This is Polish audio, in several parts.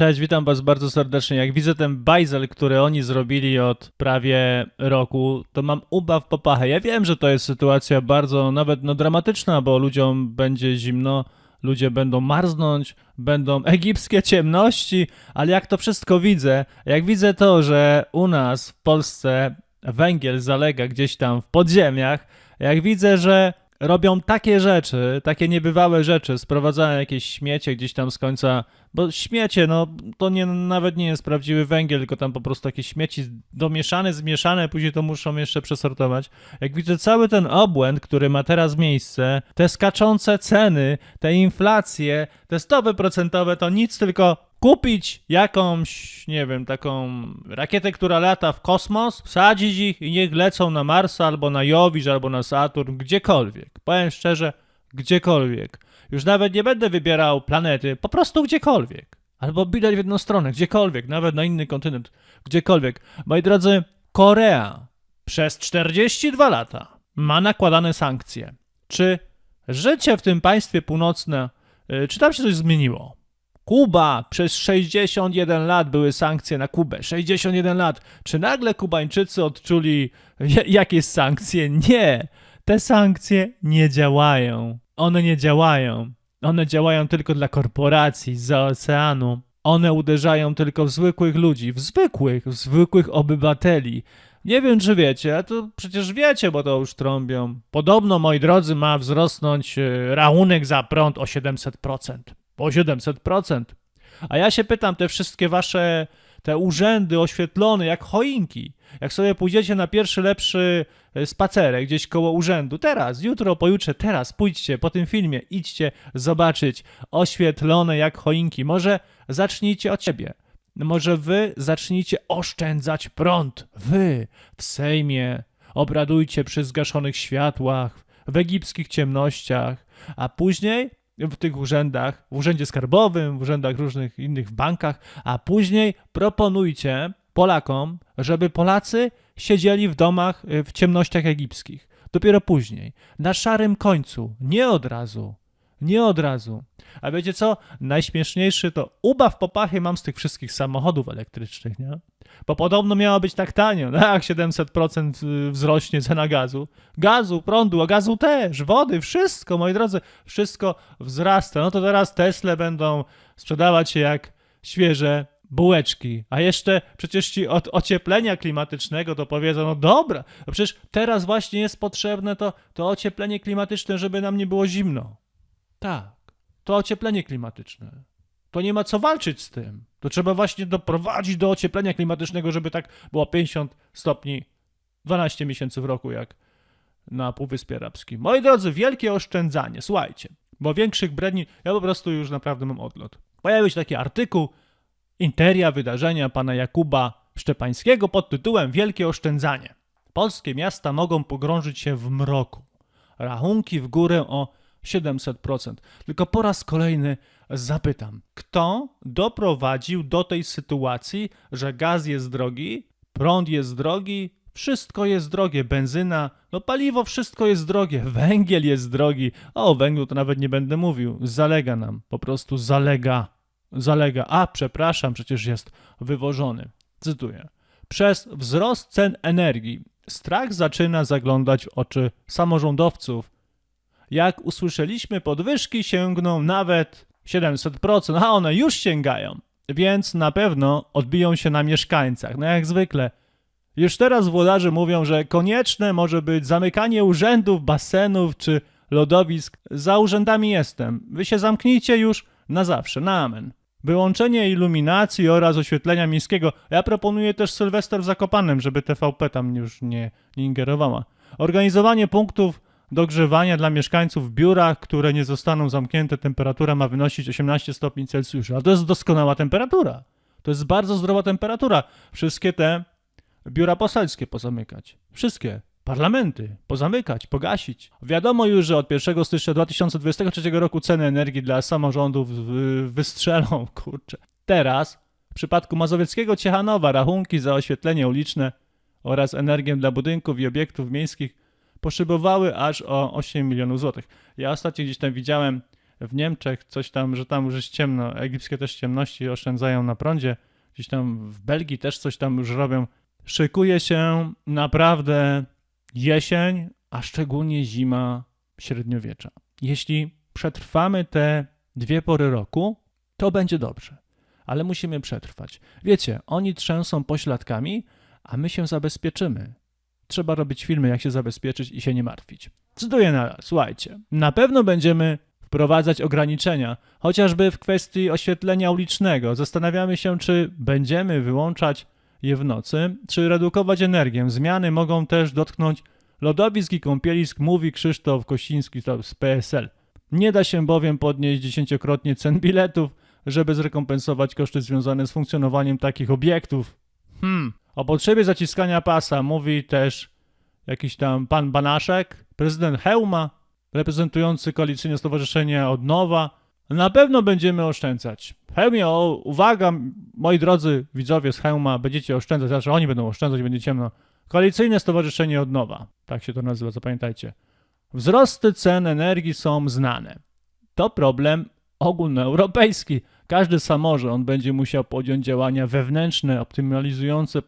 Cześć, witam was bardzo serdecznie. Jak widzę ten bajzel, który oni zrobili od prawie roku, to mam ubaw po pachę. Ja wiem, że to jest sytuacja bardzo nawet no, dramatyczna, bo ludziom będzie zimno, ludzie będą marznąć, będą egipskie ciemności, ale jak to wszystko widzę, jak widzę to, że u nas w Polsce węgiel zalega gdzieś tam w podziemiach, jak widzę, że robią takie rzeczy, takie niebywałe rzeczy, sprowadzają jakieś śmiecie gdzieś tam z końca, bo śmiecie, no to nie, nawet nie jest prawdziwy węgiel, tylko tam po prostu jakieś śmieci domieszane, zmieszane, później to muszą jeszcze przesortować. Jak widzę cały ten obłęd, który ma teraz miejsce, te skaczące ceny, te inflacje, te stopy procentowe, to nic tylko kupić jakąś, nie wiem, taką rakietę, która lata w kosmos, wsadzić ich i niech lecą na Marsa albo na Jowisz albo na Saturn, gdziekolwiek. Powiem szczerze, gdziekolwiek. Już nawet nie będę wybierał planety, po prostu gdziekolwiek. Albo bilet w jedną stronę, gdziekolwiek, nawet na inny kontynent, gdziekolwiek. Moi drodzy, Korea przez 42 lata ma nakładane sankcje. Czy życie w tym państwie północne, y, czy tam się coś zmieniło? Kuba, przez 61 lat były sankcje na Kubę. 61 lat. Czy nagle Kubańczycy odczuli ja- jakieś sankcje? Nie. Te sankcje nie działają. One nie działają. One działają tylko dla korporacji z oceanu. One uderzają tylko w zwykłych ludzi, w zwykłych, w zwykłych obywateli. Nie wiem, czy wiecie, a to przecież wiecie, bo to już trąbią. Podobno, moi drodzy, ma wzrosnąć e, rachunek za prąd o 700%. O 700%. A ja się pytam, te wszystkie wasze, te urzędy oświetlone jak choinki, jak sobie pójdziecie na pierwszy lepszy e, spacerek gdzieś koło urzędu, teraz, jutro, pojutrze, teraz, pójdźcie po tym filmie, idźcie zobaczyć oświetlone jak choinki. Może zacznijcie od siebie. Może wy zacznijcie oszczędzać prąd. Wy w Sejmie obradujcie przy zgaszonych światłach, w egipskich ciemnościach, a później w tych urzędach, w urzędzie skarbowym, w urzędach różnych innych, w bankach, a później proponujcie Polakom, żeby Polacy siedzieli w domach y, w ciemnościach egipskich. Dopiero później, na szarym końcu, nie od razu. Nie od razu. A wiecie co? Najśmieszniejszy to ubaw popachy mam z tych wszystkich samochodów elektrycznych, nie? Bo podobno miało być tak tanio. No jak 700% y, wzrośnie cena gazu? Gazu, prądu, a gazu też, wody, wszystko, moi drodzy, wszystko wzrasta. No to teraz Tesle będą sprzedawać się jak świeże bułeczki. A jeszcze przecież ci od ocieplenia klimatycznego to powiedzą, no dobra, no przecież teraz właśnie jest potrzebne to, to ocieplenie klimatyczne, żeby nam nie było zimno. Tak, to ocieplenie klimatyczne. To nie ma co walczyć z tym. To trzeba właśnie doprowadzić do ocieplenia klimatycznego, żeby tak było 50 stopni 12 miesięcy w roku, jak na Półwyspie Arabskim. Moi drodzy, wielkie oszczędzanie. Słuchajcie, bo większych bredni, ja po prostu już naprawdę mam odlot. Pojawił się taki artykuł, interia wydarzenia pana Jakuba Szczepańskiego pod tytułem Wielkie oszczędzanie. Polskie miasta mogą pogrążyć się w mroku. Rachunki w górę o 700%. Tylko po raz kolejny zapytam, kto doprowadził do tej sytuacji, że gaz jest drogi, prąd jest drogi, wszystko jest drogie, benzyna, no paliwo, wszystko jest drogie, węgiel jest drogi. O węglu to nawet nie będę mówił, zalega nam, po prostu zalega, zalega. A, przepraszam, przecież jest wywożony. Cytuję. Przez wzrost cen energii strach zaczyna zaglądać w oczy samorządowców, jak usłyszeliśmy, podwyżki sięgną nawet 700%, a one już sięgają, więc na pewno odbiją się na mieszkańcach. No jak zwykle. Już teraz włodarze mówią, że konieczne może być zamykanie urzędów, basenów czy lodowisk. Za urzędami jestem. Wy się zamknijcie już na zawsze, na amen. Wyłączenie iluminacji oraz oświetlenia miejskiego. Ja proponuję też Sylwester w Zakopanem, żeby TVP tam już nie, nie ingerowała. Organizowanie punktów dogrzewania dla mieszkańców w biurach, które nie zostaną zamknięte, temperatura ma wynosić 18 stopni Celsjusza. A to jest doskonała temperatura. To jest bardzo zdrowa temperatura. Wszystkie te biura poselskie pozamykać. Wszystkie. Parlamenty pozamykać, pogasić. Wiadomo już, że od 1 stycznia 2023 roku ceny energii dla samorządów wystrzelą, kurczę. Teraz, w przypadku Mazowieckiego Ciechanowa, rachunki za oświetlenie uliczne oraz energię dla budynków i obiektów miejskich poszybowały aż o 8 milionów złotych. Ja ostatnio gdzieś tam widziałem w Niemczech coś tam, że tam już jest ciemno, egipskie też ciemności oszczędzają na prądzie, gdzieś tam w Belgii też coś tam już robią. Szykuje się naprawdę jesień, a szczególnie zima średniowiecza. Jeśli przetrwamy te dwie pory roku, to będzie dobrze, ale musimy przetrwać. Wiecie, oni trzęsą pośladkami, a my się zabezpieczymy. Trzeba robić filmy, jak się zabezpieczyć i się nie martwić. Cytuję na słuchajcie. Na pewno będziemy wprowadzać ograniczenia, chociażby w kwestii oświetlenia ulicznego. Zastanawiamy się, czy będziemy wyłączać je w nocy, czy redukować energię. Zmiany mogą też dotknąć lodowisk i kąpielisk, mówi Krzysztof Kościński to z PSL. Nie da się bowiem podnieść dziesięciokrotnie cen biletów, żeby zrekompensować koszty związane z funkcjonowaniem takich obiektów. Hmm. O potrzebie zaciskania pasa mówi też jakiś tam pan Banaszek, prezydent Hełma, reprezentujący koalicyjne stowarzyszenie Odnowa. Na pewno będziemy oszczędzać. Hełmie, o, uwaga, moi drodzy widzowie z Hełma, będziecie oszczędzać, znaczy oni będą oszczędzać, będzie ciemno. Koalicyjne Stowarzyszenie Odnowa, tak się to nazywa, zapamiętajcie. Wzrosty cen energii są znane. To problem ogólnoeuropejski. Każdy samorząd będzie musiał podjąć działania wewnętrzne, optymalizujące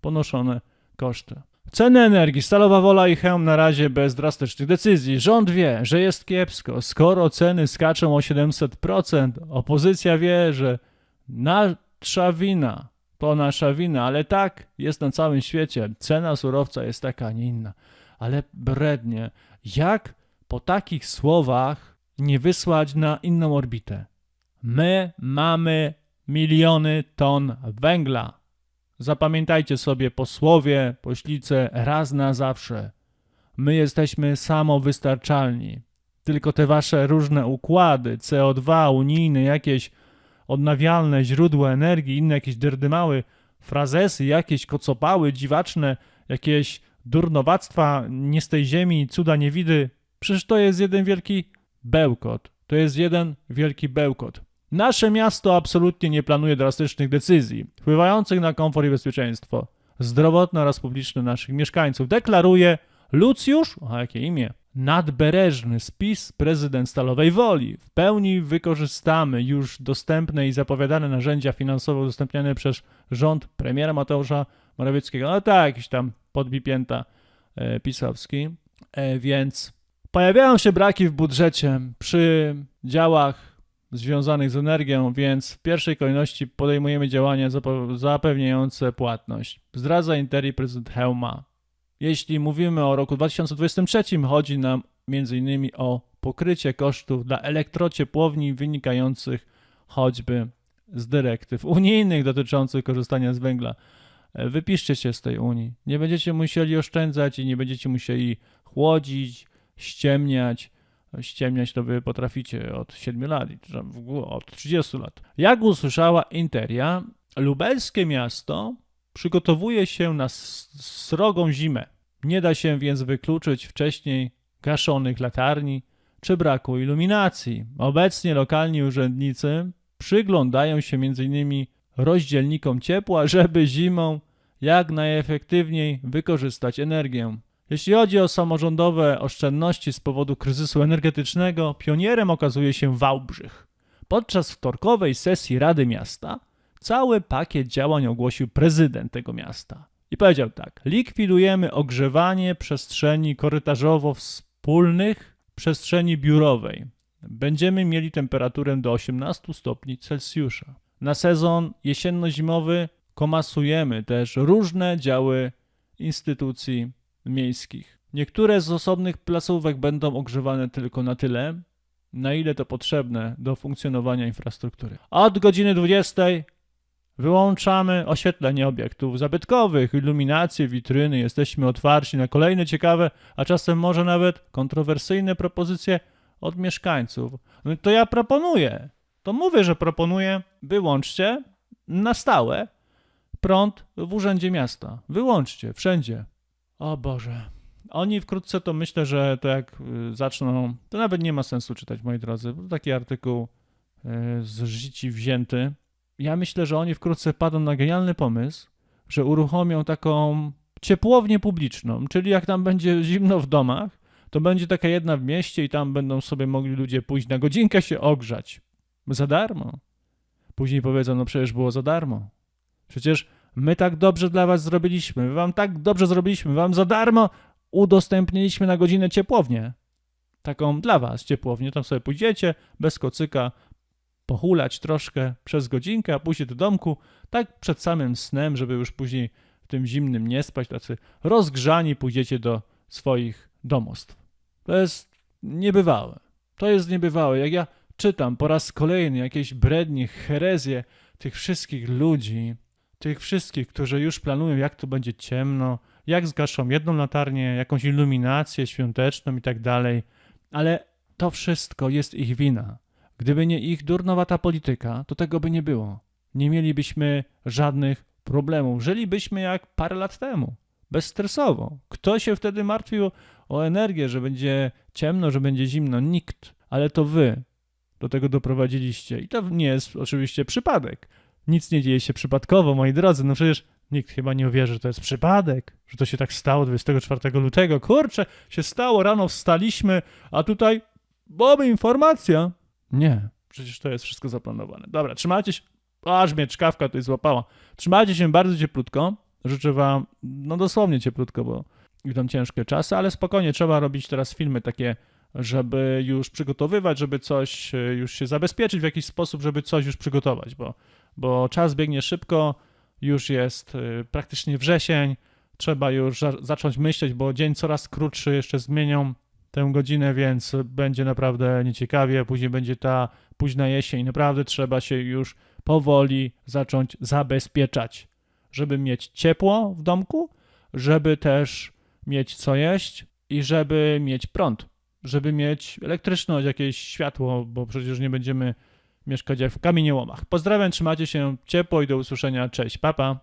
ponoszone koszty. Ceny energii, Stalowa Wola i Chełm na razie bez drastycznych decyzji. Rząd wie, że jest kiepsko. Skoro ceny skaczą o 700%, opozycja wie, że nasza wina to nasza wina, ale tak jest na całym świecie. Cena surowca jest taka, a nie inna. Ale brednie, jak po takich słowach nie wysłać na inną orbitę? My mamy miliony ton węgla. Zapamiętajcie sobie posłowie, poślice raz na zawsze. My jesteśmy samowystarczalni. Tylko te wasze różne układy, CO2, unijne, jakieś odnawialne źródła energii, inne jakieś dyrdymały, frazesy, jakieś kocopały dziwaczne, jakieś durnowactwa nie z tej ziemi, cuda niewidy. Przecież to jest jeden wielki bełkot. To jest jeden wielki bełkot. Nasze miasto absolutnie nie planuje drastycznych decyzji wpływających na komfort i bezpieczeństwo zdrowotne oraz publiczne naszych mieszkańców. Deklaruje Lucjusz, a jakie imię, nadbereżny spis prezydent Stalowej Woli. W pełni wykorzystamy już dostępne i zapowiadane narzędzia finansowe udostępniane przez rząd premiera Mateusza Morawieckiego. No tak, jakiś tam podbipięta e, pisowski. E, więc pojawiają się braki w budżecie przy działach związanych z energią, więc w pierwszej kolejności podejmujemy działania zapewniające płatność. Zdradza Interi prezydent Hełma. Jeśli mówimy o roku 2023, chodzi nam m.in. o pokrycie kosztów dla elektrociepłowni wynikających choćby z dyrektyw unijnych dotyczących korzystania z węgla. Wypiszcie się z tej Unii. Nie będziecie musieli oszczędzać i nie będziecie musieli chłodzić, ściemniać. Ściemniać to wy potraficie od 7 lat, od 30 lat. Jak usłyszała Interia, lubelskie miasto przygotowuje się na srogą zimę. Nie da się więc wykluczyć wcześniej gaszonych latarni czy braku iluminacji. Obecnie lokalni urzędnicy przyglądają się m.in. rozdzielnikom ciepła, żeby zimą jak najefektywniej wykorzystać energię. Jeśli chodzi o samorządowe oszczędności z powodu kryzysu energetycznego, pionierem okazuje się Wałbrzych. Podczas wtorkowej sesji Rady Miasta cały pakiet działań ogłosił prezydent tego miasta. I powiedział tak: likwidujemy ogrzewanie przestrzeni korytarzowo-wspólnych, przestrzeni biurowej. Będziemy mieli temperaturę do 18 stopni Celsjusza. Na sezon jesienno-zimowy komasujemy też różne działy instytucji miejskich. Niektóre z osobnych placówek będą ogrzewane tylko na tyle, na ile to potrzebne do funkcjonowania infrastruktury. Od godziny 20 wyłączamy oświetlenie obiektów zabytkowych, iluminacje, witryny. Jesteśmy otwarci na kolejne ciekawe, a czasem może nawet kontrowersyjne propozycje od mieszkańców. No to ja proponuję, to mówię, że proponuję, wyłączcie na stałe prąd w urzędzie miasta. Wyłączcie, wszędzie. O Boże. Oni wkrótce to myślę, że to jak y, zaczną, to nawet nie ma sensu czytać, moi drodzy. bo Taki artykuł y, z życi wzięty. Ja myślę, że oni wkrótce padną na genialny pomysł, że uruchomią taką ciepłownię publiczną, czyli jak tam będzie zimno w domach, to będzie taka jedna w mieście i tam będą sobie mogli ludzie pójść na godzinkę się ogrzać. Za darmo. Później powiedzą, no przecież było za darmo. Przecież my tak dobrze dla was zrobiliśmy, my wam tak dobrze zrobiliśmy, wam za darmo udostępniliśmy na godzinę ciepłownię. Taką dla was ciepłownię. Tam sobie pójdziecie bez kocyka, pochulać troszkę przez godzinkę, a pójdzie do domku, tak przed samym snem, żeby już później w tym zimnym nie spać, tacy rozgrzani pójdziecie do swoich domostw. To jest niebywałe. To jest niebywałe. Jak ja czytam po raz kolejny jakieś brednie, herezje tych wszystkich ludzi, tych wszystkich, którzy już planują, jak to będzie ciemno, jak zgaszą jedną latarnię, jakąś iluminację świąteczną i tak dalej, ale to wszystko jest ich wina. Gdyby nie ich durnowata polityka, to tego by nie było. Nie mielibyśmy żadnych problemów. Żylibyśmy jak parę lat temu, bezstresowo. Kto się wtedy martwił o energię, że będzie ciemno, że będzie zimno? Nikt. Ale to wy do tego doprowadziliście. I to nie jest oczywiście przypadek. Nic nie dzieje się przypadkowo, moi drodzy. No przecież nikt chyba nie uwierzy, że to jest przypadek, że to się tak stało 24 lutego. Kurczę, się stało, rano wstaliśmy, a tutaj mamy informacja. Nie, przecież to jest wszystko zaplanowane. Dobra, trzymajcie się. Aż mnie czkawka tutaj złapała. Trzymajcie się bardzo cieplutko. Życzę wam, no dosłownie cieplutko, bo idą ciężkie czasy, ale spokojnie, trzeba robić teraz filmy takie, żeby już przygotowywać, żeby coś e, już się zabezpieczyć w jakiś sposób, żeby coś już przygotować, bo, bo czas biegnie szybko, już jest e, praktycznie wrzesień, trzeba już za zacząć myśleć, bo dzień coraz krótszy, jeszcze zmienią tę godzinę, więc będzie naprawdę nieciekawie. Później będzie ta późna jesień. Naprawdę trzeba się już powoli zacząć zabezpieczać, żeby mieć ciepło w domku, żeby też mieć co jeść i żeby mieć prąd, żeby mieć elektryczność, jakieś światło, bo przecież nie będziemy mieszkać w kamieniołomach. Pozdrawiam, trzymajcie się ciepło i do usłyszenia. Cześć, papa.